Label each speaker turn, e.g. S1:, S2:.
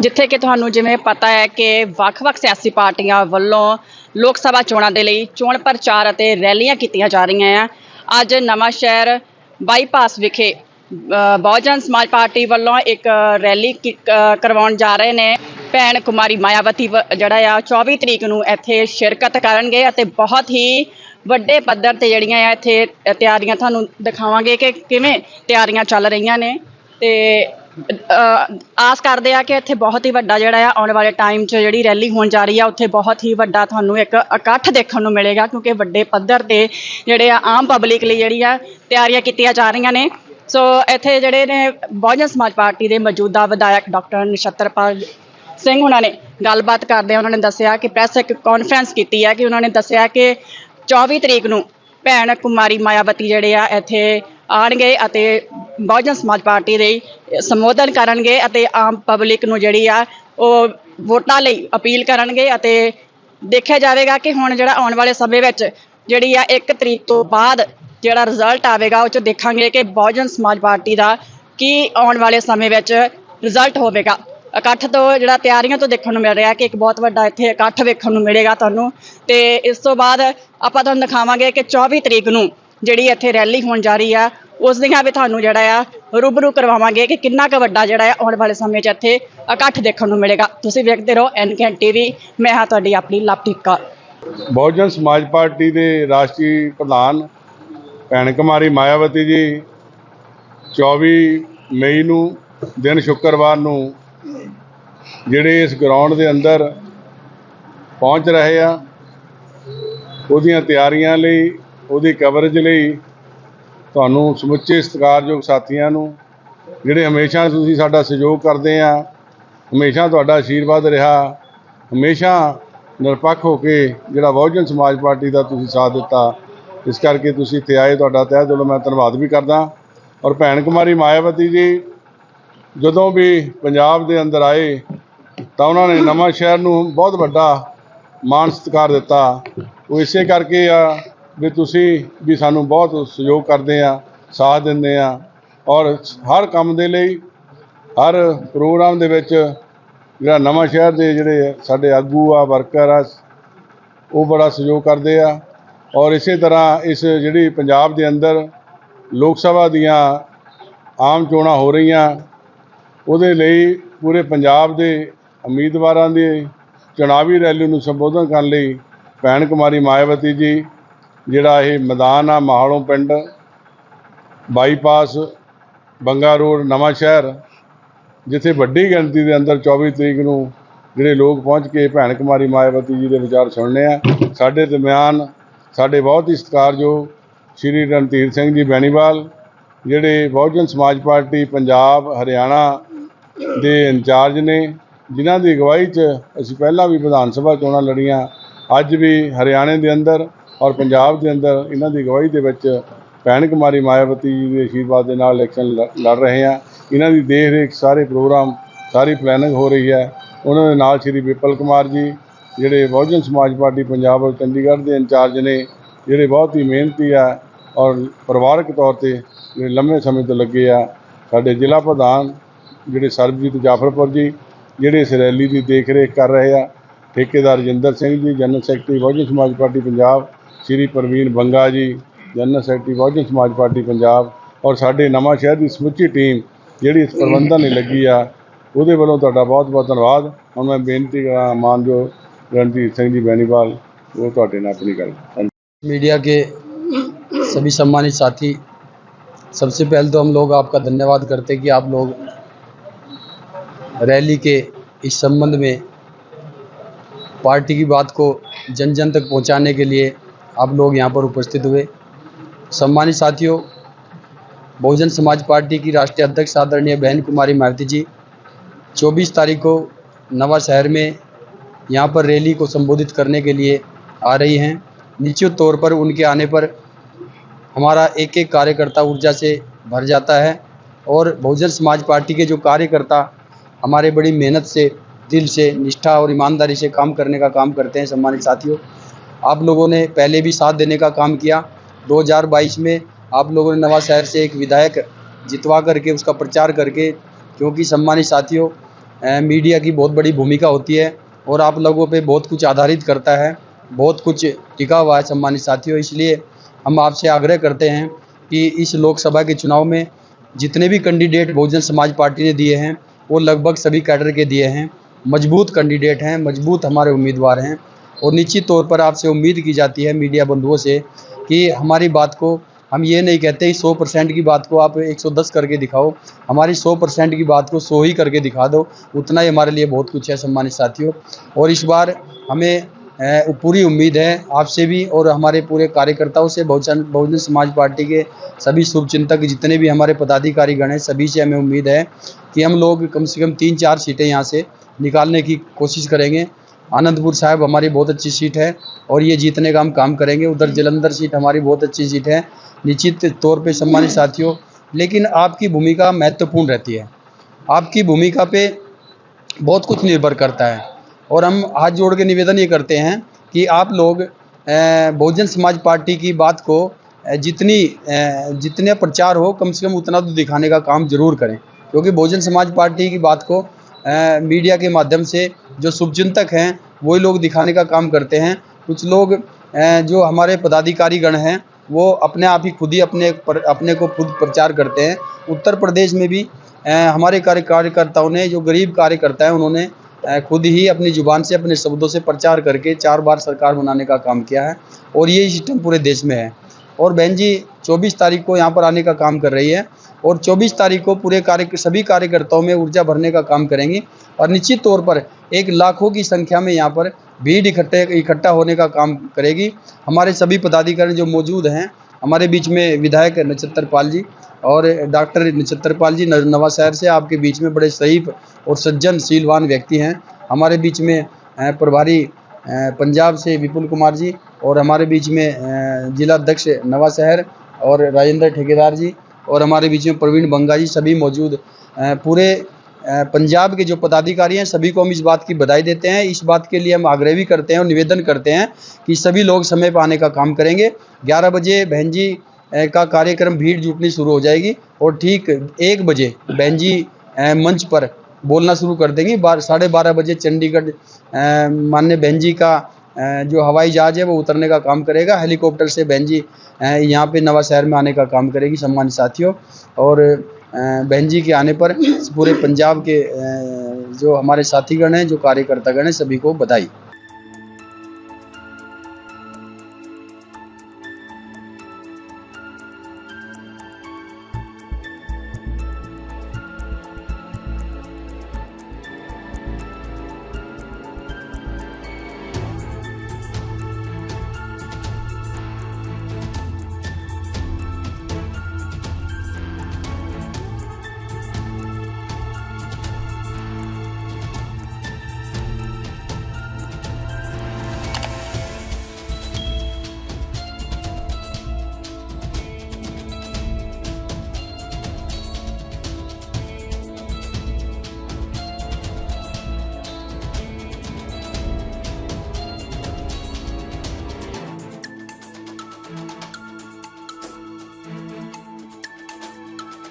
S1: ਜਿੱਥੇ ਕਿ ਤੁਹਾਨੂੰ ਜਿਵੇਂ ਪਤਾ ਹੈ ਕਿ ਵੱਖ-ਵੱਖ ਸਿਆਸੀ ਪਾਰਟੀਆਂ ਵੱਲੋਂ ਲੋਕ ਸਭਾ ਚੋਣਾਂ ਦੇ ਲਈ ਚੋਣ ਪ੍ਰਚਾਰ ਅਤੇ ਰੈਲੀਆਂ ਕੀਤੀਆਂ ਜਾ ਰਹੀਆਂ ਆ। ਅੱਜ ਨਵਾਂ ਸ਼ਹਿਰ ਬਾਈਪਾਸ ਵਿਖੇ ਬਹੁਜਨ ਸਮਾਜ ਪਾਰਟੀ ਵੱਲੋਂ ਇੱਕ ਰੈਲੀ ਕਰਵਾਉਣ ਜਾ ਰਹੇ ਨੇ। ਭੈਣ ਕੁਮਾਰੀ ਮਾਇਆਵਤੀ ਵ- ਜਿਹੜਾ ਆ 24 ਤਰੀਕ ਨੂੰ ਇੱਥੇ ਸ਼ਿਰਕਤ ਕਰਨਗੇ ਅਤੇ ਬਹੁਤ ਹੀ ਵੱਡੇ ਪੱਧਰ ਤੇ ਜਿਹੜੀਆਂ ਆ ਇੱਥੇ ਤਿਆਰੀਆਂ ਤੁਹਾਨੂੰ ਦਿਖਾਵਾਂਗੇ ਕਿ ਕਿਵੇਂ ਤਿਆਰੀਆਂ ਚੱਲ ਰਹੀਆਂ ਨੇ। ਤੇ ਆਸ ਕਰਦੇ ਆ ਕਿ ਇੱਥੇ ਬਹੁਤ ਹੀ ਵੱਡਾ ਜਿਹੜਾ ਆ ਆਉਣ ਵਾਲੇ ਟਾਈਮ 'ਚ ਜਿਹੜੀ ਰੈਲੀ ਹੋਣ ਜਾ ਰਹੀ ਆ, ਉੱਥੇ ਬਹੁਤ ਹੀ ਵੱਡਾ ਤੁਹਾਨੂੰ ਇੱਕ ਇਕੱਠ ਦੇਖਣ ਨੂੰ ਮਿਲੇਗਾ, ਕਿਉਂਕਿ ਵੱਡੇ ਪੱਧਰ ਤੇ ਜਿਹੜੇ ਆ ਆਮ ਪਬਲਿਕ ਲਈ ਜਿਹੜੀ ਆ ਤਿਆਰੀਆਂ ਕੀਤੀਆਂ ਜਾ ਰਹੀਆਂ ਨੇ। ਸੋ ਇੱਥੇ ਜਿਹੜੇ ਨੇ ਬਹੁਜਨ ਸਮਾਜ ਪਾਰਟੀ ਦੇ ਮੌਜੂਦਾ ਵਿਧਾਇਕ ਡਾਕਟਰ ਨਛੱਤਰਪਾਲ ਸਿੰਘ ਉਹਨਾਂ ਨੇ ਗੱਲਬਾਤ ਕਰਦੇ ਉਹਨਾਂ ਨੇ ਦੱਸਿਆ ਕਿ ਪ੍ਰੈਸ ਇੱਕ ਕਾਨਫਰੰਸ ਕੀਤੀ ਹੈ ਕਿ ਉਹਨਾਂ ਨੇ ਦੱਸਿਆ ਕਿ 24 ਤਰੀਕ ਨੂੰ ਭੈਣ ਕੁਮਾਰੀ ਮਾਇਆਵਤੀ ਜਿਹੜੇ ਆ ਇੱਥੇ ਆਣਗੇ ਅਤੇ ਬਹੁਜਨ ਸਮਾਜ ਪਾਰਟੀ ਦੇ ਸੰਬੋਧਨ ਕਰਨਗੇ ਅਤੇ ਆਮ ਪਬਲਿਕ ਨੂੰ ਜਿਹੜੀ ਆ ਉਹ ਵੋਟਾਂ ਲਈ ਅਪੀਲ ਕਰਨਗੇ ਅਤੇ ਦੇਖਿਆ ਜਾਵੇਗਾ ਕਿ ਹੁਣ ਜਿਹੜਾ ਆਉਣ ਵਾਲੇ ਸਮੇਂ ਵਿੱਚ ਜਿਹੜੀ ਆ 1 ਤਰੀਕ ਤੋਂ ਬਾਅਦ ਜਿਹੜਾ ਰਿਜ਼ਲਟ ਆਵੇਗਾ, ਉਹ ਚ ਦੇਖਾਂਗੇ ਕਿ ਬਹੁਜਨ ਸਮਾਜ ਪਾਰਟੀ ਦਾ ਕੀ ਆਉਣ ਵਾਲੇ ਸਮੇਂ ਵਿੱਚ ਰਿਜ਼ਲਟ ਹੋਵੇਗਾ। ਇਕੱਠ ਤੋਂ ਜਿਹੜਾ ਤਿਆਰੀਆਂ ਤੋਂ ਦੇਖਣ ਨੂੰ ਮਿਲ ਰਿਹਾ ਕਿ ਇੱਕ ਬਹੁਤ ਵੱਡਾ ਇੱਥੇ ਇਕੱਠ ਵੇਖਣ ਨੂੰ ਮਿਲੇਗਾ ਤੁਹਾਨੂੰ। ਤੇ ਇਸ ਤੋਂ ਬਾਅਦ ਆਪਾਂ ਤੁਹਾਨੂੰ ਦਿਖਾਵਾਂਗੇ ਕਿ 24 ਤਰੀਕ ਨੂੰ ਜਿਹੜੀ ਇੱਥੇ ਰੈਲੀ ਹੋਣ ਜਾ ਰਹੀ ਆ, ਉਸ ਦੀਆਂ ਵੀ ਤੁਹਾਨੂੰ ਜਿਹੜਾ ਆ, ਰੂਬਰੂ ਕਰਵਾਵਾਂਗੇ ਕਿ ਕਿੰਨਾ ਕੁ ਵੱਡਾ ਜਿਹੜਾ ਆ ਆਉਣ ਵਾਲੇ ਸਮੇਂ 'ਚ ਇੱਥੇ ਇਕੱਠ ਦੇਖਣ ਨੂੰ ਮਿਲੇਗਾ। ਤੁਸੀਂ ਵੇਖਦੇ ਰਹੋ ਐਨਕੈਨ ਟੀਵੀ ਮੈਂ ਹਾਂ ਤੁਹਾਡੀ ਆਪਣੀ ਲਵਪ੍ਰੀਤ ਕੌਰ।
S2: ਬਹੁਜਨ ਸਮਾਜ ਪਾਰਟੀ ਦੇ ਰਾਸ਼ਟਰੀ ਪ੍ਰਧਾਨ ਭੈਣ ਕੁਮਾਰੀ ਮਾਇਆਵਤੀ ਜੀ 24 ਮਈ ਨੂੰ, ਦਿਨ ਸ਼ੁੱਕਰਵਾਰ ਨੂੰ ਜਿਹੜੇ ਇਸ ਗਰਾਊਂਡ ਦੇ ਅੰਦਰ ਪਹੁੰਚ ਰਹੇ ਆ, ਉਹਦੀਆਂ ਤਿਆਰੀਆਂ ਲਈ ਉਹਦੀ ਕਵਰੇਜ ਲਈ ਤੁਹਾਨੂੰ ਸਮੁੱਚੇ ਸਤਿਕਾਰਯੋਗ ਸਾਥੀਆਂ ਨੂੰ, ਜਿਹੜੇ ਹਮੇਸ਼ਾ ਤੁਸੀਂ ਸਾਡਾ ਸਹਿਯੋਗ ਕਰਦੇ ਆ, ਹਮੇਸ਼ਾ ਤੁਹਾਡਾ ਆਸ਼ੀਰਵਾਦ ਰਿਹਾ, ਹਮੇਸ਼ਾ ਨਿਰਪੱਖ ਹੋ ਕੇ ਜਿਹੜਾ ਬਹੁਜਨ ਸਮਾਜ ਪਾਰਟੀ ਦਾ ਤੁਸੀਂ ਸਾਥ ਦਿੱਤਾ, ਇਸ ਕਰਕੇ ਤੁਸੀਂ ਇੱਥੇ ਆਏ, ਤੁਹਾਡਾ ਤਹਿ ਦਿਲੋਂ ਮੈਂ ਧੰਨਵਾਦ ਵੀ ਕਰਦਾ। ਔਰ ਭੈਣ ਕੁਮਾਰੀ ਮਾਇਆਵਤੀ ਜੀ, ਜਦੋਂ ਵੀ ਪੰਜਾਬ ਦੇ ਅੰਦਰ ਆਏ, ਤਾਂ ਉਹਨਾਂ ਨੇ ਨਵਾਂ ਸ਼ਹਿਰ ਨੂੰ ਬਹੁਤ ਵੱਡਾ ਮਾਣ ਸਤਿਕਾਰ ਦਿੱਤਾ। ਉਹ ਇਸੇ ਕਰਕੇ ਆ ਵੀ ਤੁਸੀਂ ਵੀ ਸਾਨੂੰ ਬਹੁਤ ਸਹਿਯੋਗ ਕਰਦੇ ਆ, ਸਾਥ ਦਿੰਦੇ ਆ ਔਰ ਹਰ ਕੰਮ ਦੇ ਲਈ, ਹਰ ਪ੍ਰੋਗਰਾਮ ਦੇ ਵਿੱਚ ਜਿਹੜਾ ਨਵਾਂ ਸ਼ਹਿਰ ਦੇ ਜਿਹੜੇ ਸਾਡੇ ਆਗੂ ਆ, ਵਰਕਰ ਆ, ਉਹ ਬੜਾ ਸਹਿਯੋਗ ਕਰਦੇ ਆ ਔਰ ਇਸੇ ਤਰ੍ਹਾਂ ਇਸ ਜਿਹੜੀ ਪੰਜਾਬ ਦੇ ਅੰਦਰ ਲੋਕ ਸਭਾ ਦੀਆਂ ਆਮ ਚੋਣਾਂ ਹੋ ਰਹੀਆਂ, ਉਹਦੇ ਲਈ ਪੂਰੇ ਪੰਜਾਬ ਦੇ ਉਮੀਦਵਾਰਾਂ ਦੇ ਚੁਣਾਵੀ ਰੈਲੀ ਨੂੰ ਸੰਬੋਧਨ ਕਰਨ ਲਈ ਭੈਣ ਕੁਮਾਰੀ ਮਾਇਆਵਤੀ ਜੀ ਜਿਹੜਾ ਇਹ ਮੈਦਾਨ ਆ, ਮਾਹਲੋਂ ਪਿੰਡ, ਬਾਈਪਾਸ, ਬੰਗਾ ਰੋਡ, ਨਵਾਂ ਸ਼ਹਿਰ, ਜਿੱਥੇ ਵੱਡੀ ਗਿਣਤੀ ਦੇ ਅੰਦਰ 24 ਤਰੀਕ ਨੂੰ ਜਿਹੜੇ ਲੋਕ ਪਹੁੰਚ ਕੇ ਭੈਣ ਕੁਮਾਰੀ ਮਾਇਆਵਤੀ ਜੀ ਦੇ ਵਿਚਾਰ ਸੁਣਨੇ ਆ, ਸਾਡੇ ਦਰਮਿਆਨ ਸਾਡੇ ਬਹੁਤ ਹੀ ਸਤਿਕਾਰਯੋਗ ਸ਼੍ਰੀ ਰਣਧੀਰ ਸਿੰਘ ਜੀ ਬੈਣੀਵਾਲ, ਜਿਹੜੇ ਬਹੁਜਨ ਸਮਾਜ ਪਾਰਟੀ, ਪੰਜਾਬ, ਹਰਿਆਣਾ ਦੇ ਇੰਚਾਰਜ ਨੇ, ਜਿਨ੍ਹਾਂ ਦੀ ਅਗਵਾਈ 'ਚ ਅਸੀਂ ਪਹਿਲਾਂ ਵੀ ਵਿਧਾਨ ਸਭਾ ਚੋਣਾਂ ਲੜੀਆਂ, ਅੱਜ ਵੀ ਹਰਿਆਣੇ ਦੇ ਅੰਦਰ ਔਰ ਪੰਜਾਬ ਦੇ ਅੰਦਰ ਇਹਨਾਂ ਦੀ ਅਗਵਾਈ ਦੇ ਵਿੱਚ ਭੈਣ ਕੁਮਾਰੀ ਮਾਇਆਵਤੀ ਜੀ ਦੇ ਆਸ਼ੀਰਵਾਦ ਦੇ ਨਾਲ ਇਲੈਕਸ਼ਨ ਲ- ਲੜ ਰਹੇ ਆ ਇਹਨਾਂ ਦੀ ਦੇਖ ਰੇਖ ਸਾਰੇ ਪ੍ਰੋਗਰਾਮ, ਸਾਰੀ ਪਲੈਨਿੰਗ ਹੋ ਰਹੀ ਹੈ। ਉਹਨਾਂ ਦੇ ਨਾਲ ਸ਼੍ਰੀ ਵਿਪਲ ਕੁਮਾਰ ਜੀ, ਜਿਹੜੇ ਬਹੁਜਨ ਸਮਾਜ ਪਾਰਟੀ ਪੰਜਾਬ ਔਰ ਚੰਡੀਗੜ੍ਹ ਦੇ ਇੰਚਾਰਜ ਨੇ, ਜਿਹੜੇ ਬਹੁਤ ਹੀ ਮਿਹਨਤੀ ਆ ਔਰ ਪਰਿਵਾਰਕ ਤੌਰ ਤੇ ਜਿਹੜੇ ਲੰਮੇ ਸਮੇਂ ਤੋਂ ਲੱਗੇ ਆ, ਸਾਡੇ ਜ਼ਿਲ੍ਹਾ ਪ੍ਰਧਾਨ ਜਿਹੜੇ ਸਰਬਜੀਤ ਜਾਫਰਪੁਰ ਜੀ, ਜਿਹੜੇ ਇਸ ਰੈਲੀ ਦੀ ਦੇਖ ਰੇਖ ਕਰ ਰਹੇ ਆ, ਠੇਕੇਦਾਰ Rajinder Singh ji, general secretary Bahujan Samaj party Punjab ਸ਼੍ਰੀ ਪ੍ਰਵੀਨ ਬੰਗਾ ਜੀ general secretary Bahujan Samaj party Punjab ਔਰ ਸਾਡੇ ਨਵਾਂ ਸ਼ਹਿਰ ਦੀ ਸਮੁੱਚੀ ਟੀਮ ਜਿਹੜੀ ਇਸ ਪ੍ਰਬੰਧਨ ਲਈ ਲੱਗੀ ਆ ਉਹਦੇ ਵੱਲੋਂ ਤੁਹਾਡਾ ਬਹੁਤ ਬਹੁਤ ਧੰਨਵਾਦ ਹੁਣ ਮੈਂ ਬੇਨਤੀ ਕਰਾਂ ਮਾਨਯੋਗ ਰਣਜੀਤ ਸਿੰਘ ਜੀ ਬੈਣੀਵਾਲ ਉਹ ਤੁਹਾਡੇ ਨਾਲ ਆਪਣੀ ਗੱਲ ਧੰਨਵਾਦ।
S3: मीडिया के सभी सम्मानित साथी सबसे पहले तो हम लोग आपका धन्यवाद करते हैं कि आप लोग रैली के इस संबंध में पार्टी की बात को जन जन तक पहुंचाने के लिए आप लोग यहाँ पर उपस्थित हुए। सम्मानित साथियों, बहुजन समाज पार्टी की राष्ट्रीय अध्यक्ष आदरणीय बहन कुमारी मारुति जी 24 तारीख को नवा शहर में यहाँ पर रैली को संबोधित करने के लिए आ रही हैं। निश्चित तौर पर उनके आने पर हमारा एक एक कार्यकर्ता ऊर्जा से भर जाता है और बहुजन समाज पार्टी के जो कार्यकर्ता हमारे बड़ी मेहनत से, दिल से, निष्ठा और ईमानदारी से काम करने का काम करते हैं। सम्मानित साथियों आप लोगों ने पहले भी साथ देने का काम किया। 2022 में आप लोगों ने नवा शहर से एक विधायक जितवा करके उसका प्रचार करके, क्योंकि सम्मानित साथियों मीडिया की बहुत बड़ी भूमिका होती है और आप लोगों पे बहुत कुछ आधारित करता है, बहुत कुछ टिका हुआ है सम्मानित साथियों। इसलिए हम आपसे आग्रह करते हैं कि इस लोकसभा के चुनाव में जितने भी कैंडिडेट बहुजन समाज पार्टी ने दिए हैं, वो लगभग सभी कैडर के दिए हैं। मज़बूत कैंडिडेट हैं, मज़बूत हमारे उम्मीदवार हैं। और निश्चित तौर पर आपसे उम्मीद की जाती है मीडिया बंधुओं से कि हमारी बात को हम ये नहीं कहते सौ परसेंट की बात को आप 110 करके दिखाओ। हमारी सौ परसेंट की बात को सौ ही करके दिखा दो। उतना ही हमारे लिए बहुत कुछ है सम्मानित साथियों। और इस बार हमें पूरी उम्मीद है आपसे भी और हमारे पूरे कार्यकर्ताओं से, बहुजन बहुजन समाज पार्टी के सभी शुभचिंतक, जितने भी हमारे पदाधिकारी गण हैं, सभी से हमें उम्मीद है कि हम लोग कम से कम तीन चार सीटें यहाँ से निकालने की कोशिश करेंगे। आनंदपुर साहब, हमारी बहुत अच्छी सीट है और ये जीतने का हम काम करेंगे। उधर जलंधर सीट हमारी बहुत अच्छी सीट है, निश्चित तौर पे सम्मानित साथियों। लेकिन आपकी भूमिका महत्वपूर्ण रहती है। आपकी भूमिका पे बहुत कुछ निर्भर करता है और हम हाथ जोड़ के निवेदन ये करते हैं कि आप लोग बहुजन समाज पार्टी की बात को जितनी जितने प्रचार हो, कम से कम उतना तो दिखाने का काम ज़रूर करें। क्योंकि बहुजन समाज पार्टी की बात को मीडिया के माध्यम से जो शुभचिंतक हैं वही लोग दिखाने का काम करते हैं। कुछ लोग जो हमारे पदाधिकारी गण हैं वो अपने आप ही खुद ही अपने पर, अपने को खुद प्रचार करते हैं। उत्तर प्रदेश में भी हमारे कार्य कार्यकर्ताओं ने जो गरीब कार्यकर्ता हैं उन्होंने खुद ही अपनी ज़ुबान से अपने शब्दों से प्रचार करके चार बार सरकार बनाने का काम किया है और ये सिस्टम पूरे देश में है। और बहन जी 24 तारीख को यहाँ पर आने का काम कर रही है और 24 तारीख को पूरे कार्य, सभी कार्यकर्ताओं में ऊर्जा भरने का काम करेंगी और निश्चित तौर पर एक लाखों की संख्या में यहाँ पर भीड़ इकट्ठे, इकट्ठा होने का काम करेगी। हमारे सभी पदाधिकारी जो मौजूद हैं, हमारे बीच में विधायक नक्षत्र पाल जी और डॉक्टर नक्षत्र पाल जी, नवा शहर से आपके बीच में बड़े शरीफ और सज्जन शीलवान व्यक्ति हैं। हमारे बीच में प्रभारी पंजाब से विपुल कुमार जी और हमारे बीच में जिला अध्यक्ष नवा शहर और राजेंद्र ठेकेदार जी और हमारे बीच में प्रवीण बंगा जी सभी मौजूद। पूरे पंजाब के जो पदाधिकारी हैं, सभी को हम इस बात की बधाई देते हैं। इस बात के लिए हम आग्रह भी करते हैं और निवेदन करते हैं कि सभी लोग समय पर आने का काम करेंगे। ग्यारह बजे बहन जी का कार्यक्रम भीड़ जुटनी शुरू हो जाएगी और ठीक एक बजे बहन जी मंच पर बोलना शुरू कर देंगी। बार साढ़े बारह बजे चंडीगढ़ मान्य बहन जी का जो हवाई जहाज़ है, वो उतरने का काम करेगा। हेलीकॉप्टर से बहन जी यहाँ पे नवा शहर में आने का काम करेगी, सम्मानित साथियों। और बहन जी के आने पर पूरे पंजाब के जो हमारे साथीगण हैं, जो कार्यकर्तागण हैं, सभी को बधाई।